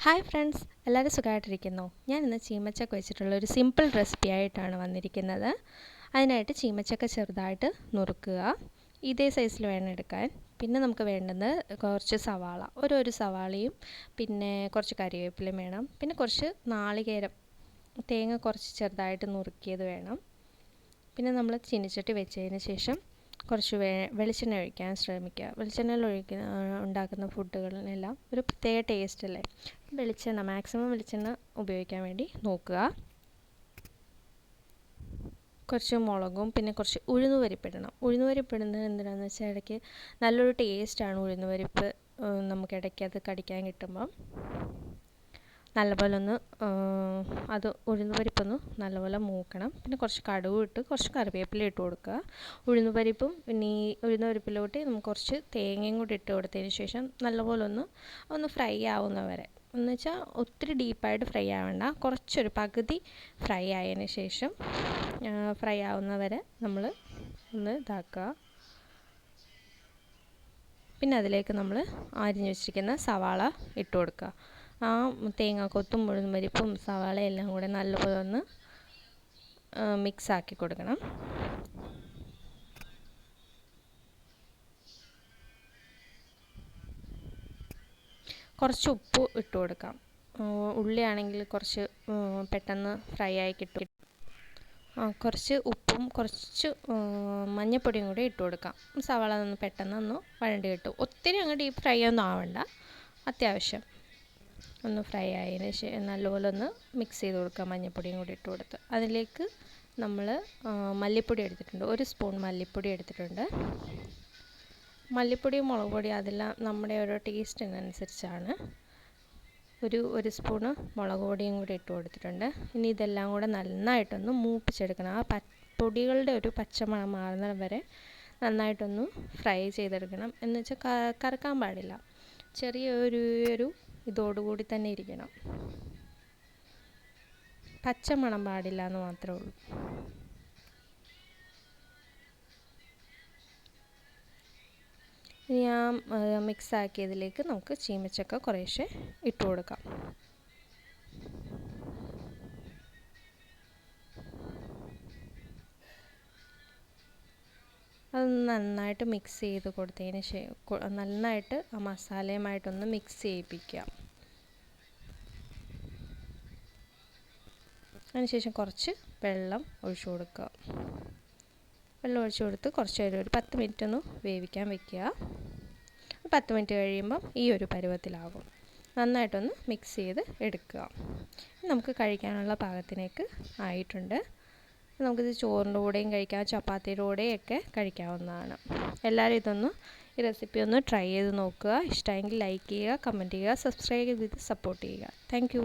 Hi friends എല്ലാവരും സുഖമായിട്ടിരിക്കുന്നു. ഞാൻ ഇന്ന് ചീമച്ചക്ക വെച്ചിട്ടുള്ള ഒരു സിമ്പിൾ റെസിപ്പി ആയിട്ടാണ് വന്നിരിക്കുന്നത്. അതിനായിട്ട് ചീമച്ചക്ക ചെറുതായിട്ട് നുറുക്കുക. ഇതേ സൈസിൽ വേണം എടുക്കാൻ. പിന്നെ നമുക്ക് വേണ്ടത് കുറച്ച് സവാള. ഒരു സവാളയും പിന്നെ കുറച്ച് കറിവേപ്പിലയും വേണം. പിന്നെ കുറച്ച് നാളികേരം. തേങ്ങ കുറച്ച് ചെറുതായിട്ട് നുറുക്കിയത് വേണം. പിന്നെ നമ്മൾ ചീനിച്ചട്ടി വെച്ചതിന് ശേഷം കുറച്ച് വേ വെളിച്ചെണ്ണ ഒഴിക്കാൻ ശ്രമിക്കുക. വെളിച്ചെണ്ണയിൽ ഒഴിക്കുന്ന ഉണ്ടാക്കുന്ന ഫുഡുകളിലെല്ലാം ഒരു പ്രത്യേക ടേസ്റ്റ് അല്ലേ? വെളിച്ചെണ്ണ മാക്സിമം വെളിച്ചെണ്ണ ഉപയോഗിക്കാൻ വേണ്ടി നോക്കുക. കുറച്ച് മുളകും പിന്നെ കുറച്ച് ഉഴുന്നുപരിപ്പിടണം ഉഴുന്നുപരിപ്പിടുന്നത് എന്തിനാണെന്ന് വെച്ചാൽ ഇടയ്ക്ക് നല്ലൊരു ടേസ്റ്റാണ് ഉഴുന്നുപരിപ്പ് നമുക്ക് ഇടയ്ക്ക് അത് കടിക്കാൻ കിട്ടുമ്പം. നല്ലപോലെ ഒന്ന് അത് ഉഴുന്ന് പരിപ്പൊന്ന് നല്ലപോലെ മൂക്കണം. പിന്നെ കുറച്ച് കടുവ് ഇട്ട് കുറച്ച് കറിവേപ്പില ഇട്ട് കൊടുക്കുക. ഉഴുന്ന് പരിപ്പും പിന്നെ ഈ ഉഴുന്ന് പരിപ്പിലോട്ട് നമുക്ക് കുറച്ച് തേങ്ങയും കൂടി ഇട്ട് കൊടുത്തതിന് ശേഷം നല്ലപോലെ ഒന്ന് ഒന്ന് ഫ്രൈ ആവുന്ന വരെ. എന്ന് വെച്ചാൽ ഒത്തിരി ഡീപ്പായിട്ട് ഫ്രൈ ആവണ്ട. കുറച്ചൊരു പകുതി ഫ്രൈ ആയതിന് ശേഷം ഫ്രൈ ആവുന്ന വരെ നമ്മൾ ഒന്ന് ഇതാക്കുക. പിന്നെ അതിലേക്ക് നമ്മൾ അരിഞ്ഞു വെച്ചിരിക്കുന്ന സവാള ഇട്ട് കൊടുക്കുക. ആ തേങ്ങ തേങ്ങാക്കൊത്തും പരിപ്പും സവാളയെല്ലാം കൂടെ നല്ലപോലെ ഒന്ന് മിക്സ് ആക്കി കൊടുക്കണം. കുറച്ച് ഉപ്പ് ഇട്ട് കൊടുക്കാം. ഉള്ളിയാണെങ്കിൽ കുറച്ച് പെട്ടെന്ന് ഫ്രൈ ആയി കിട്ടും. കുറച്ച് ഉപ്പും കുറച്ച് മഞ്ഞൾപ്പൊടിയും കൂടി ഇട്ട് കൊടുക്കാം. സവാള ഒന്ന് പെട്ടെന്ന് ഒന്ന് വഴണ്ടി കിട്ടും. ഒത്തിരി അങ്ങ് ഡീപ്പ് ഫ്രൈ ഒന്നും ആവണ്ട. അത്യാവശ്യം. ഒന്ന് ഫ്രൈ ആയതിന് ശേഷം നല്ലപോലെ ഒന്ന് മിക്സ് ചെയ്ത് കൊടുക്കുക മഞ്ഞൾപ്പൊടിയും കൂടി ഇട്ട് കൊടുത്ത്. അതിലേക്ക് നമ്മൾ മല്ലിപ്പൊടി എടുത്തിട്ടുണ്ട്. ഒരു സ്പൂൺ മല്ലിപ്പൊടി എടുത്തിട്ടുണ്ട്. മല്ലിപ്പൊടിയും മുളക് പൊടി അതെല്ലാം നമ്മുടെ ഓരോ ടേസ്റ്റിനനുസരിച്ചാണ് ഒരു ഒരു സ്പൂണ് മുളക് പൊടിയും കൂടി ഇട്ട് കൊടുത്തിട്ടുണ്ട്. ഇനി ഇതെല്ലാം കൂടെ നന്നായിട്ടൊന്ന് മൂപ്പിച്ചെടുക്കണം. ആ പൊടികളുടെ ഒരു പച്ചമണം മാറുന്നത് വരെ നന്നായിട്ടൊന്ന് ഫ്രൈ ചെയ്തെടുക്കണം. എന്ന് വെച്ചാൽ കറക്കാൻ പാടില്ല. ചെറിയ ഒരു ഒരു ഇതോടുകൂടി തന്നെ ഇരിക്കണം. പച്ചമണം പാടില്ല എന്ന് മാത്രമേ ഉള്ളൂ. ഇനി ആ മിക്സ് ആക്കിയതിലേക്ക് നമുക്ക് ചീമച്ചക്ക കുറേശ്ശെ ഇട്ട് കൊടുക്കാം. അത് നന്നായിട്ട് മിക്സ് ചെയ്ത് കൊടുത്തതിന് ശേഷം നന്നായിട്ട് ആ മസാലയുമായിട്ടൊന്ന് മിക്സ് ചെയ്യിപ്പിക്കുക അതിനുശേഷം കുറച്ച് വെള്ളം ഒഴിച്ചു കൊടുക്കുക. വെള്ളം ഒഴിച്ചു കൊടുത്ത് കുറച്ച് നേരം ഒരു പത്ത് മിനിറ്റ് ഒന്ന് വേവിക്കാൻ വെക്കുക. പത്ത് മിനിറ്റ് കഴിയുമ്പം ഈ ഒരു പരുവത്തിലാകും നന്നായിട്ടൊന്ന് മിക്സ് ചെയ്ത് എടുക്കുക. നമുക്ക് കഴിക്കാനുള്ള പാകത്തിനേക്ക് ആയിട്ടുണ്ട്. നമുക്കിത് ചോറിന്റെ കൂടെയും കഴിക്കാം ചപ്പാത്തിയുടെ കൂടെയൊക്കെ കഴിക്കാവുന്നതാണ്. എല്ലാവരും ഇതൊന്ന് ഈ റെസിപ്പി ഒന്ന് ട്രൈ ചെയ്ത് നോക്കുക. ഇഷ്ടമെങ്കിൽ ലൈക്ക് ചെയ്യുക കമന്റ് ചെയ്യുക സബ്സ്ക്രൈബ് ചെയ്ത് സപ്പോർട്ട് ചെയ്യുക. താങ്ക്